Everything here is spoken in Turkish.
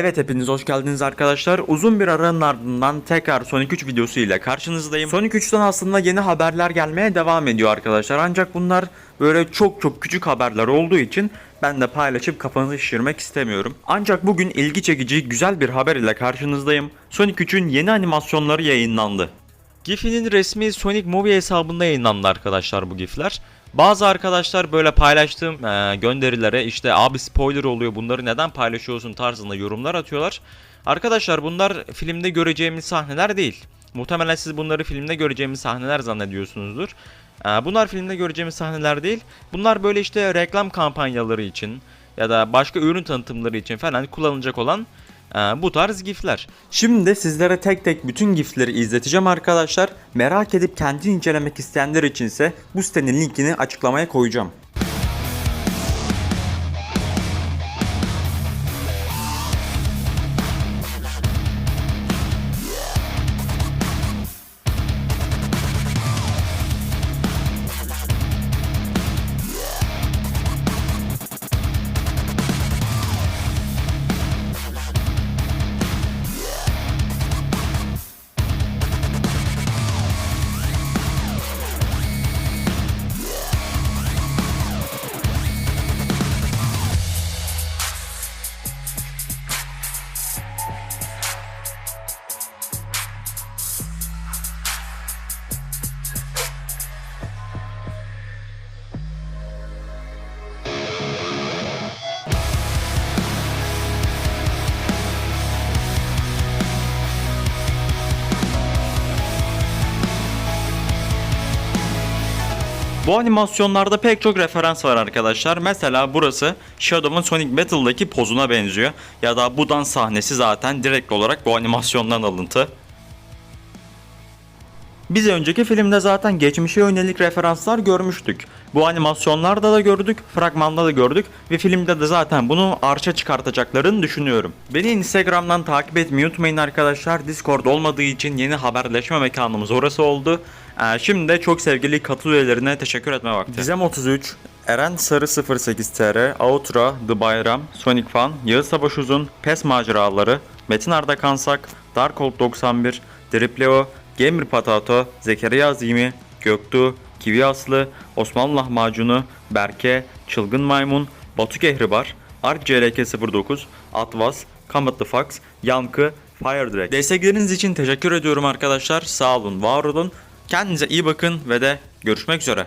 Evet hepiniz hoş geldiniz arkadaşlar. Uzun bir aranın ardından tekrar Sonic 3 videosu ile karşınızdayım. Sonic 3'ten aslında yeni haberler gelmeye devam ediyor arkadaşlar. Ancak bunlar böyle çok çok küçük haberler olduğu için ben de paylaşıp kafanızı şişirmek istemiyorum. Ancak bugün ilgi çekici güzel bir haber ile karşınızdayım. Sonic 3'ün yeni animasyonları yayınlandı. Giphy'nin resmi Sonic Movie hesabında yayınlandı arkadaşlar bu gifler. Bazı arkadaşlar böyle paylaştığım e, gönderilere işte abi spoiler oluyor bunları neden paylaşıyorsun tarzında yorumlar atıyorlar. Arkadaşlar bunlar filmde göreceğimiz sahneler değil. Muhtemelen siz bunları filmde göreceğimiz sahneler zannediyorsunuzdur. E, bunlar filmde göreceğimiz sahneler değil. Bunlar böyle işte reklam kampanyaları için ya da başka ürün tanıtımları için falan kullanılacak olan e, bu tarz gifler. Şimdi sizlere tek tek bütün gifleri izleteceğim arkadaşlar. Merak edip kendi incelemek isteyenler içinse bu sitenin linkini açıklamaya koyacağım. Bu animasyonlarda pek çok referans var arkadaşlar. Mesela burası Shadow'un Sonic Battle'daki pozuna benziyor. Ya da bu dans sahnesi zaten direkt olarak bu animasyondan alıntı. Biz önceki filmde zaten geçmişe yönelik referanslar görmüştük. Bu animasyonlarda da gördük, fragmanda da gördük ve filmde de zaten bunu arşa çıkartacaklarını düşünüyorum. Beni Instagram'dan takip etmeyi unutmayın arkadaşlar. Discord olmadığı için yeni haberleşme mekanımız orası oldu. Ee, şimdi de çok sevgili katıl üyelerine teşekkür etme vakti. Gizem 33, Eren Sarı 08 TR, Outra, The Bayram, Sonic Fan, Yağız Savaş Uzun, PES Maceraları, Metin Arda Kansak, Darkhold 91, Dripleo, Gamer Patato, Zekeriya Azimi, Göktuğ, Kivi Aslı, Osmanlı Lahmacunu, Berke, Çılgın Maymun, Batu Kehribar, Ark CLK09, Atvas, Kamatlı Fox, Yankı, Fire Direct. Destekleriniz için teşekkür ediyorum arkadaşlar. Sağ olun, var olun. Kendinize iyi bakın ve de görüşmek üzere.